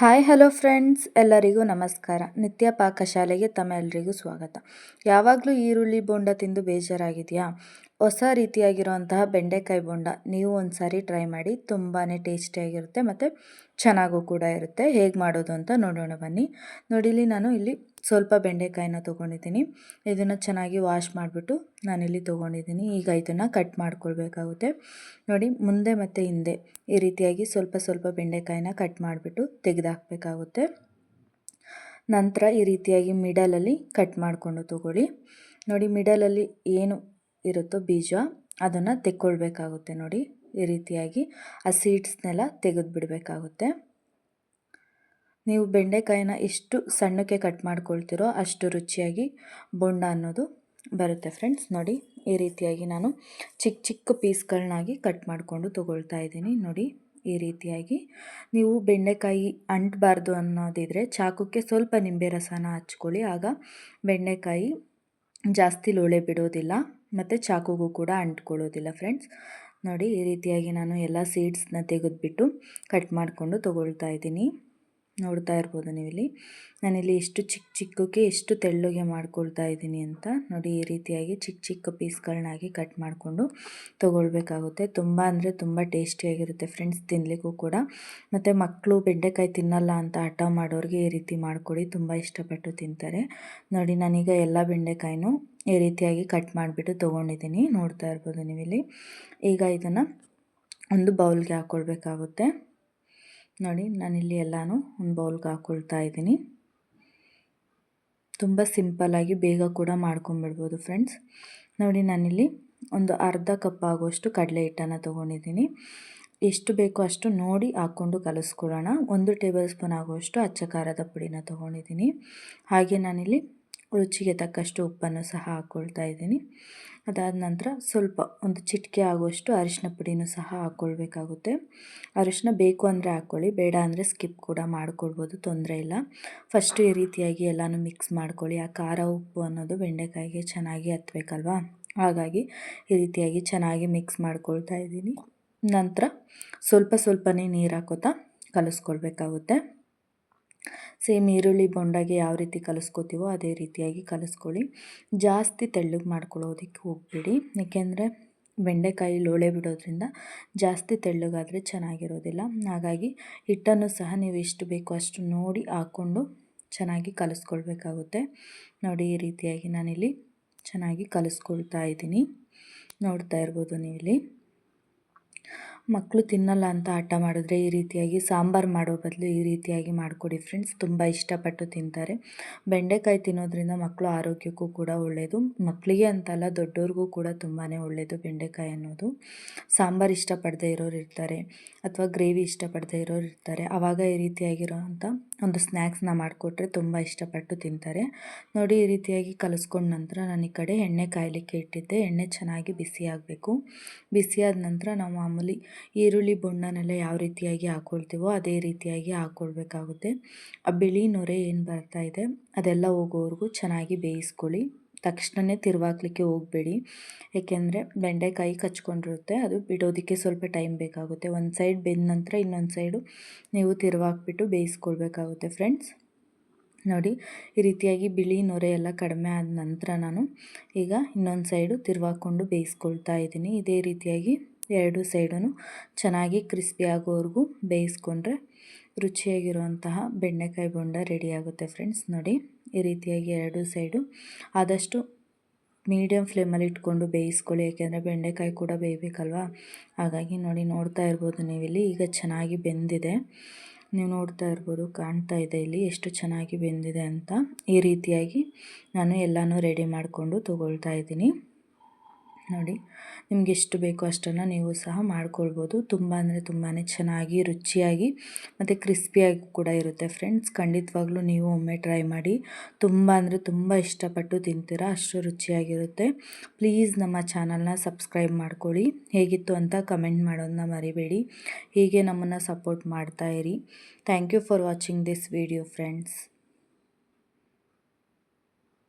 Hi, hello friends, ಎಲ್ಲರಿಗೂ ನಮಸ್ಕಾರ. ನಿತ್ಯ ಪಾಕಶಾಲೆಗೆ ತಮ್ಮೆಲ್ಲರಿಗೂ ಸ್ವಾಗತ. ಯಾವಾಗಲೂ ಈರುಳ್ಳಿ ಬೋಂಡ ತಿಂದು ಬೇಜಾರಾಗಿದೆಯಾ? ಹೊಸ ರೀತಿಯಾಗಿರುವಂತಹ ಬೆಂಡೆಕಾಯಿ ಬೋಂಡ ನೀವು ಒಂದು ಸಾರಿ ಟ್ರೈ ಮಾಡಿ ತುಂಬಾ ಟೇಸ್ಟಿಯಾಗಿರುತ್ತೆ ಮತ್ತು ಚೆನ್ನಾಗೂ ಕೂಡ ಇರುತ್ತೆ. ಹೇಗೆ ಮಾಡೋದು ಅಂತ ನೋಡೋಣ ಬನ್ನಿ. ನೋಡಿಲಿ ನಾನು ಇಲ್ಲಿ ಸ್ವಲ್ಪ ಬೆಂಡೆಕಾಯಿನ ತೊಗೊಂಡಿದ್ದೀನಿ. ಇದನ್ನು ಚೆನ್ನಾಗಿ ವಾಶ್ ಮಾಡಿಬಿಟ್ಟು ನಾನಿಲ್ಲಿ ತೊಗೊಂಡಿದ್ದೀನಿ. ಈಗ ಇದನ್ನು ಕಟ್ ಮಾಡ್ಕೊಳ್ಬೇಕಾಗುತ್ತೆ. ನೋಡಿ, ಮುಂದೆ ಮತ್ತು ಹಿಂದೆ ಈ ರೀತಿಯಾಗಿ ಸ್ವಲ್ಪ ಸ್ವಲ್ಪ ಬೆಂಡೆಕಾಯಿನ ಕಟ್ ಮಾಡಿಬಿಟ್ಟು ತೆಗೆದಾಕಬೇಕಾಗುತ್ತೆ. ನಂತರ ಈ ರೀತಿಯಾಗಿ ಮಿಡಲಲ್ಲಿ ಕಟ್ ಮಾಡಿಕೊಂಡು ತೊಗೊಳ್ಳಿ. ನೋಡಿ ಮಿಡಲಲ್ಲಿ ಏನು ಇರುತ್ತೋ ಬೀಜ ಅದನ್ನು ತೆಕ್ಕೊಳ್ಬೇಕಾಗುತ್ತೆ ನೋಡಿ. ಈ ರೀತಿಯಾಗಿ ಆ ಸೀಡ್ಸ್ನೆಲ್ಲ ತೆಗೆದು ಬಿಡಬೇಕಾಗುತ್ತೆ ನೀವು ಬೆಂಡೆಕಾಯಿನ ಎಷ್ಟು ಸಣ್ಣಕ್ಕೆ ಕಟ್ ಮಾಡ್ಕೊಳ್ತಿರೋ ಅಷ್ಟು ರುಚಿಯಾಗಿ ಬೊಂಡ ಅನ್ನೋದು ಬರುತ್ತೆ ಫ್ರೆಂಡ್ಸ್ ನೋಡಿ, ಈ ರೀತಿಯಾಗಿ ನಾನು ಚಿಕ್ಕ ಚಿಕ್ಕ ಪೀಸ್ಗಳನ್ನಾಗಿ ಕಟ್ ಮಾಡಿಕೊಂಡು ತೊಗೊಳ್ತಾ ಇದ್ದೀನಿ. ನೋಡಿ, ಈ ರೀತಿಯಾಗಿ ನೀವು ಬೆಂಡೆಕಾಯಿ ಅಂಟಬಾರ್ದು ಅನ್ನೋದಿದ್ರೆ ಚಾಕುಕ್ಕೆ ಸ್ವಲ್ಪ ನಿಂಬೆ ರಸನ ಹಚ್ಕೊಳ್ಳಿ. ಆಗ ಬೆಂಡೆಕಾಯಿ ಜಾಸ್ತಿ ಲೋಳೆ ಬಿಡೋದಿಲ್ಲ, ಮತ್ತು ಚಾಕುಗೂ ಕೂಡ ಅಂಟ್ಕೊಳ್ಳೋದಿಲ್ಲ ಫ್ರೆಂಡ್ಸ್ ನೋಡಿ, ಈ ರೀತಿಯಾಗಿ ನಾನು ಎಲ್ಲ ಸೀಡ್ಸ್ನ ತೆಗೆದುಬಿಟ್ಟು ಕಟ್ ಮಾಡಿಕೊಂಡು ತೊಗೊಳ್ತಾ ಇದ್ದೀನಿ. ನೋಡ್ತಾ ಇರ್ಬೋದು ನೀವಿಲ್ಲಿ. ನಾನಿಲ್ಲಿ ಎಷ್ಟು ಚಿಕ್ಕ ಚಿಕ್ಕಕ್ಕೆ ಎಷ್ಟು ತೆಳ್ಳಗೆ ಮಾಡ್ಕೊಳ್ತಾ ಇದ್ದೀನಿ ಅಂತ ನೋಡಿ ಈ ರೀತಿಯಾಗಿ ಚಿಕ್ಕ ಚಿಕ್ಕ ಪೀಸ್ಗಳನ್ನಾಗಿ ಕಟ್ ಮಾಡಿಕೊಂಡು ತೊಗೊಳ್ಬೇಕಾಗುತ್ತೆ. ತುಂಬ ಅಂದರೆ ತುಂಬ ಟೇಸ್ಟಿಯಾಗಿರುತ್ತೆ ಫ್ರೆಂಡ್ಸ್ ತಿನ್ನಲಿಕ್ಕೂ ಕೂಡ. ಮತ್ತು ಮಕ್ಕಳು ಬೆಂಡೆಕಾಯಿ ತಿನ್ನಲ್ಲ ಅಂತ ಹಠ ಮಾಡೋರಿಗೆ ಈ ರೀತಿ ಮಾಡಿಕೊಡಿ, ತುಂಬ ಇಷ್ಟಪಟ್ಟು ತಿಂತಾರೆ. ನೋಡಿ ನಾನೀಗ ಎಲ್ಲ ಬೆಂಡೆಕಾಯಿನೂ ಈ ರೀತಿಯಾಗಿ ಕಟ್ ಮಾಡಿಬಿಟ್ಟು ತೊಗೊಂಡಿದ್ದೀನಿ. ನೋಡ್ತಾ ಇರ್ಬೋದು ನೀವಿಲ್ಲಿ. ಈಗ ಇದನ್ನು ಒಂದು ಬೌಲ್ಗೆ ಹಾಕ್ಕೊಳ್ಬೇಕಾಗುತ್ತೆ ನೋಡಿ, ನಾನಿಲ್ಲಿ ಎಲ್ಲನೂ ಒಂದು ಬೌಲ್ಗೆ ಹಾಕ್ಕೊಳ್ತಾ ಇದ್ದೀನಿ. ತುಂಬ ಸಿಂಪಲ್ಲಾಗಿ ಬೇಗ ಕೂಡ ಮಾಡ್ಕೊಂಬಿಡ್ಬೋದು ಫ್ರೆಂಡ್ಸ್. ನೋಡಿ, ನಾನಿಲ್ಲಿ ಒಂದು ಅರ್ಧ ಕಪ್ ಆಗುವಷ್ಟು ಕಡಲೆ ಹಿಟ್ಟನ್ನು ತೊಗೊಂಡಿದ್ದೀನಿ. ಎಷ್ಟು ಬೇಕೋ ಅಷ್ಟು ನೋಡಿ ಹಾಕ್ಕೊಂಡು ಕಲಿಸ್ಕೊಳ್ಳೋಣ. ಒಂದು ಟೇಬಲ್ ಸ್ಪೂನ್ ಆಗುವಷ್ಟು ಅಚ್ಚ ಖಾರದ ಪುಡಿನ ತೊಗೊಂಡಿದ್ದೀನಿ. ಹಾಗೆ ನಾನಿಲ್ಲಿ ರುಚಿಗೆ ತಕ್ಕಷ್ಟು ಉಪ್ಪನ್ನು ಸಹ ಹಾಕ್ಕೊಳ್ತಾ ಇದ್ದೀನಿ. ಅದಾದ ನಂತರ ಸ್ವಲ್ಪ ಒಂದು ಚಿಟಿಕೆ ಆಗುವಷ್ಟು ಅರಿಶಿನ ಪುಡಿನೂ ಸಹ ಹಾಕ್ಕೊಳ್ಬೇಕಾಗುತ್ತೆ ಅರಿಶಿನ ಬೇಕು ಅಂದರೆ ಹಾಕ್ಕೊಳ್ಳಿ, ಬೇಡ ಅಂದರೆ ಸ್ಕಿಪ್ ಕೂಡ ಮಾಡ್ಕೊಳ್ಬೋದು, ತೊಂದರೆ ಇಲ್ಲ. ಫಸ್ಟು ಈ ರೀತಿಯಾಗಿ ಎಲ್ಲನೂ ಮಿಕ್ಸ್ ಮಾಡ್ಕೊಳ್ಳಿ. ಆ ಖಾರ, ಉಪ್ಪು ಅನ್ನೋದು ಬೆಂಡೆಕಾಯಿಗೆ ಚೆನ್ನಾಗಿ ಹತ್ಬೇಕಲ್ವಾ? ಹಾಗಾಗಿ ಈ ರೀತಿಯಾಗಿ ಚೆನ್ನಾಗಿ ಮಿಕ್ಸ್ ಮಾಡ್ಕೊಳ್ತಾ ಇದ್ದೀನಿ. ನಂತರ ಸ್ವಲ್ಪ ಸ್ವಲ್ಪನೇ ನೀರು ಹಾಕೋತಾ ಕಲಿಸ್ಕೊಳ್ಬೇಕಾಗುತ್ತೆ. ಸೇಮ್ ಈರುಳ್ಳಿ ಬೊಂಡಾಗೆ ಯಾವ ರೀತಿ ಕಲಿಸ್ಕೋತೀವೋ ಅದೇ ರೀತಿಯಾಗಿ ಕಲಿಸ್ಕೊಳ್ಳಿ. ಜಾಸ್ತಿ ತೆಳ್ಳಗೆ ಮಾಡ್ಕೊಳ್ಳೋದಕ್ಕೆ ಹೋಗಬೇಡಿ. ಏಕೆಂದರೆ ಬೆಂಡೆಕಾಯಿ ಲೋಳೆ ಬಿಡೋದ್ರಿಂದ ಜಾಸ್ತಿ ತೆಳ್ಳಗಾದರೆ ಚೆನ್ನಾಗಿರೋದಿಲ್ಲ. ಹಾಗಾಗಿ ಹಿಟ್ಟನ್ನು ಸಹ ನೀವು ಎಷ್ಟು ಬೇಕೋ ಅಷ್ಟು ನೋಡಿ ಹಾಕ್ಕೊಂಡು ಚೆನ್ನಾಗಿ ಕಲಿಸ್ಕೊಳ್ಬೇಕಾಗುತ್ತೆ. ನೋಡಿ ಈ ರೀತಿಯಾಗಿ ನಾನಿಲ್ಲಿ ಚೆನ್ನಾಗಿ ಕಲಿಸ್ಕೊಳ್ತಾ ಇದ್ದೀನಿ. ನೋಡ್ತಾ ಇರ್ಬೋದು ನೀವಿಲ್ಲಿ. ಮಕ್ಕಳು ತಿನ್ನಲ್ಲ ಅಂತ ಹಠ ಮಾಡಿದ್ರೆ ಈ ರೀತಿಯಾಗಿ ಸಾಂಬಾರು ಮಾಡೋ ಬದಲು ಈ ರೀತಿಯಾಗಿ ಮಾಡಿಕೊಡಿ ಫ್ರೆಂಡ್ಸ್ ತುಂಬ ಇಷ್ಟಪಟ್ಟು ತಿಂತಾರೆ. ಬೆಂಡೆಕಾಯಿ ತಿನ್ನೋದ್ರಿಂದ ಮಕ್ಕಳು ಆರೋಗ್ಯಕ್ಕೂ ಕೂಡ ಒಳ್ಳೆಯದು ಮಕ್ಕಳಿಗೆ ಅಂತಲ್ಲ ದೊಡ್ಡವ್ರಿಗೂ ಕೂಡ ತುಂಬಾ ಒಳ್ಳೆಯದು ಬೆಂಡೆಕಾಯಿ ಅನ್ನೋದು. ಸಾಂಬಾರು ಇಷ್ಟಪಡದೇ ಇರೋರು ಇರ್ತಾರೆ ಅಥವಾ ಗ್ರೇವಿ ಇಷ್ಟಪಡದೇ ಇರೋರು ಇರ್ತಾರೆ. ಆವಾಗ ಈ ರೀತಿಯಾಗಿರೋ ಅಂಥ ಒಂದು ಸ್ನ್ಯಾಕ್ಸ್ನ ಮಾಡಿಕೊಟ್ರೆ ತುಂಬ ಇಷ್ಟಪಟ್ಟು ತಿಂತಾರೆ. ನೋಡಿ, ಈ ರೀತಿಯಾಗಿ ಕಲಿಸ್ಕೊಂಡ ನಂತರ ನಾನು ಈ ಕಡೆ ಎಣ್ಣೆ ಕಾಯಲಿಕ್ಕೆ ಇಟ್ಟಿದ್ದೆ. ಎಣ್ಣೆ ಚೆನ್ನಾಗಿ ಬಿಸಿ ಆಗಬೇಕು. ಬಿಸಿಯಾದ ನಂತರ ನಾವು ಮಾಮೂಲಿ ಈರುಳ್ಳಿ, ಬೊಣ್ಣನೆಲ್ಲ ಯಾವ ರೀತಿಯಾಗಿ ಹಾಕ್ಕೊಳ್ತೀವೋ ಅದೇ ರೀತಿಯಾಗಿ ಹಾಕ್ಕೊಳ್ಬೇಕಾಗುತ್ತೆ ಆ ಬಿಳಿ ನೊರೆ ಏನು ಬರ್ತಾ ಇದೆ ಅದೆಲ್ಲ ಹೋಗೋವರೆಗೂ ಚೆನ್ನಾಗಿ ಬೇಯಿಸ್ಕೊಳ್ಳಿ. ತಕ್ಷಣವೇ ತಿರುವಾಕ್ಲಿಕ್ಕೆ ಹೋಗಬೇಡಿ. ಏಕೆಂದರೆ ಬೆಂಡೆಕಾಯಿ ಕಚ್ಕೊಂಡಿರುತ್ತೆ, ಅದು ಬಿಡೋದಕ್ಕೆ ಸ್ವಲ್ಪ ಟೈಮ್ ಬೇಕಾಗುತ್ತೆ. ಒಂದು ಸೈಡ್ ಬೆಂದ ನಂತರ ಇನ್ನೊಂದು ಸೈಡು ನೀವು ತಿರುವಾಕ್ಬಿಟ್ಟು ಬೇಯಿಸ್ಕೊಳ್ಬೇಕಾಗುತ್ತೆ ಫ್ರೆಂಡ್ಸ್ ನೋಡಿ, ಈ ರೀತಿಯಾಗಿ ಬಿಳಿ ನೊರೆ ಎಲ್ಲ ಕಡಿಮೆ ಆದ ನಂತರ ನಾನು ಈಗ ಇನ್ನೊಂದು ಸೈಡು ತಿರುವಾಕೊಂಡು ಬೇಯಿಸ್ಕೊಳ್ತಾ ಇದ್ದೀನಿ. ಇದೇ ರೀತಿಯಾಗಿ ಎರಡು ಸೈಡೂ ಚೆನ್ನಾಗಿ ಕ್ರಿಸ್ಪಿ ಆಗೋವರೆಗೂ ಬೇಯಿಸ್ಕೊಂಡ್ರೆ ರುಚಿಯಾಗಿರುವಂತಹ ಬೆಂಡೆಕಾಯಿ ಬೊಂಡ ರೆಡಿಯಾಗುತ್ತೆ ಫ್ರೆಂಡ್ಸ್ ನೋಡಿ. ಈ ರೀತಿಯಾಗಿ ಎರಡು ಸೈಡು ಆದಷ್ಟು ಮೀಡಿಯಮ್ ಫ್ಲೇಮಲ್ಲಿ ಇಟ್ಕೊಂಡು ಬೇಯಿಸ್ಕೊಳ್ಳಿ, ಯಾಕೆಂದರೆ ಬೆಂಡೆಕಾಯಿ ಕೂಡ ಬೇಯಬೇಕಲ್ವಾ? ಹಾಗಾಗಿ ನೋಡಿ, ನೋಡ್ತಾ ಇರ್ಬೋದು ನೀವಿಲ್ಲಿ. ಈಗ ಚೆನ್ನಾಗಿ ಬೆಂದಿದೆ. ನೀವು ನೋಡ್ತಾ ಇರ್ಬೋದು, ಕಾಣ್ತಾ ಇದೆ ಇಲ್ಲಿ ಎಷ್ಟು ಚೆನ್ನಾಗಿ ಬೆಂದಿದೆ ಅಂತ. ಈ ರೀತಿಯಾಗಿ ನಾನು ಎಲ್ಲನೂ ರೆಡಿ ಮಾಡಿಕೊಂಡು ತೊಗೊಳ್ತಾ ಇದ್ದೀನಿ. ನೋಡಿ. ನಿಮ್ಗೆ ಎಷ್ಟು ಬೇಕೋ ಅಷ್ಟನ್ನು ನೀವು ಸಹ ಮಾಡ್ಕೊಳ್ಬೋದು. ತುಂಬ ಅಂದರೆ ತುಂಬಾ ಚೆನ್ನಾಗಿ, ರುಚಿಯಾಗಿ ಮತ್ತು ಕ್ರಿಸ್ಪಿಯಾಗಿ ಕೂಡ ಇರುತ್ತೆ ಫ್ರೆಂಡ್ಸ್. ಖಂಡಿತವಾಗ್ಲೂ ನೀವು ಒಮ್ಮೆ ಟ್ರೈ ಮಾಡಿ. ತುಂಬ ಅಂದರೆ ತುಂಬ ಇಷ್ಟಪಟ್ಟು ತಿಂತೀರಾ, ಅಷ್ಟು ರುಚಿಯಾಗಿರುತ್ತೆ. ಪ್ಲೀಸ್ ನಮ್ಮ ಚಾನಲ್ನ ಸಬ್ಸ್ಕ್ರೈಬ್ ಮಾಡ್ಕೊಳ್ಳಿ. ಹೇಗಿತ್ತು ಅಂತ ಕಮೆಂಟ್ ಮಾಡೋದನ್ನ ಮರಿಬೇಡಿ. ಹೀಗೆ ನಮ್ಮನ್ನು ಸಪೋರ್ಟ್ ಮಾಡ್ತಾ ಇರಿ. Thank you for watching this video friends.